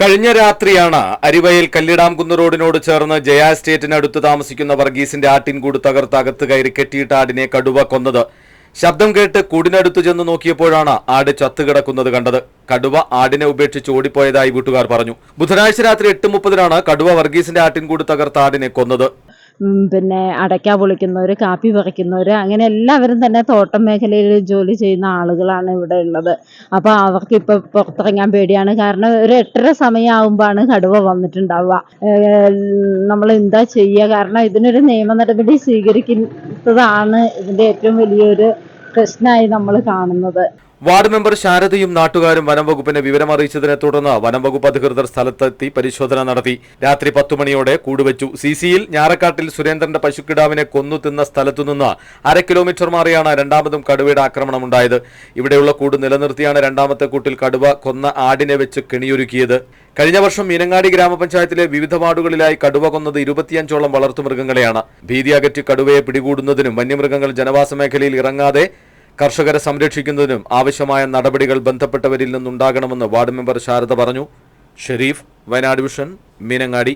കഴിഞ്ഞ രാത്രിയാണ് അരിവയൽ കല്ലിടാംകുന്ന് റോഡിനോട് ചേർന്ന് ജയ എസ്റ്റേറ്റിനടുത്ത് താമസിക്കുന്ന വർഗീസിന്റെ ആട്ടിൻകൂട് തകർത്ത് അകത്ത് കയറി കെട്ടിയിട്ട ആടിനെ കടുവ കൊന്നത്. ശബ്ദം കേട്ട് കൂടിനടുത്ത് ചെന്ന് നോക്കിയപ്പോഴാണ് ആട് ചത്തുകിടക്കുന്നത് കണ്ടത്. കടുവ ആടിനെ ഉപേക്ഷിച്ച് ഓടിപ്പോയതായി വീട്ടുകാർ പറഞ്ഞു. ബുധനാഴ്ച രാത്രി എട്ട് മുപ്പതിനാണ് കടുവ വർഗീസിന്റെ ആട്ടിൻകൂട് തകർത്ത് ആടിനെ കൊന്നത്. പിന്നെ അടയ്ക്ക പൊളിക്കുന്നവർ കാപ്പി പറിക്കുന്നവർ അങ്ങനെ എല്ലാവരും തന്നെ തോട്ടം മേഖലയിൽ ജോലി ചെയ്യുന്ന ആളുകളാണ് ഇവിടെ ഉള്ളത്. അപ്പോൾ അവർക്ക് ഇപ്പോൾ പുറത്തിറങ്ങാൻ പേടിയാണ്. കാരണം ഒരു എട്ടര സമയമാകുമ്പോഴാണ് കടുവ വന്നിട്ടുണ്ടാവുക. നമ്മൾ എന്താ ചെയ്യുക കാരണം ഇതിനൊരു നിയമ നടപടി സ്വീകരിക്കുന്നതാണ് ഇതിന്റെ ഏറ്റവും വലിയൊരു പ്രശ്നമായി നമ്മൾ കാണുന്നത്. വാർഡ് മെമ്പർ ശാരദയും നാട്ടുകാരും വനംവകുപ്പിനെ വിവരമറിയിച്ചതിനെ തുടർന്ന് വനംവകുപ്പ് അധികൃതർ സ്ഥലത്തെത്തി പരിശോധന നടത്തി. രാത്രി പത്തുമണിയോടെ കൂടുവച്ചു. സി സിയിൽ ഞാറക്കാട്ടിൽ സുരേന്ദ്രന്റെ പശുക്കിടാവിനെ കൊന്നു തിന്ന സ്ഥലത്തുനിന്ന് അര കിലോമീറ്റർ മാറിയാണ് രണ്ടാമതും കടുവയുടെ ആക്രമണമുണ്ടായത്. ഇവിടെയുള്ള കൂട് നിലനിർത്തിയാണ് രണ്ടാമത്തെ കൂട്ടിൽ കടുവ കൊന്ന ആടിനെ വെച്ച് കെണിയൊരുക്കിയത്. കഴിഞ്ഞ വർഷം മീനങ്ങാടി ഗ്രാമപഞ്ചായത്തിലെ വിവിധ വാർഡുകളിലായി കടുവ കൊന്നത് ഇരുപത്തിയഞ്ചോളം വളർത്തുമൃഗങ്ങളെയാണ് ഭീതി അകറ്റി കടുവയെ പിടികൂടുന്നതിനും വന്യമൃഗങ്ങൾ ജനവാസ മേഖലയിൽ ഇറങ്ങാതെ കർഷകരെ സംരക്ഷിക്കുന്നതിനും ആവശ്യമായ നടപടികൾ ബന്ധപ്പെട്ടവരിൽ നിന്നുണ്ടാകണമെന്ന് വാർഡ് മെമ്പർ ശാരദ പറഞ്ഞു. ഷെരീഫ് വയനാട് വിഷൻ മീനങ്ങാടി.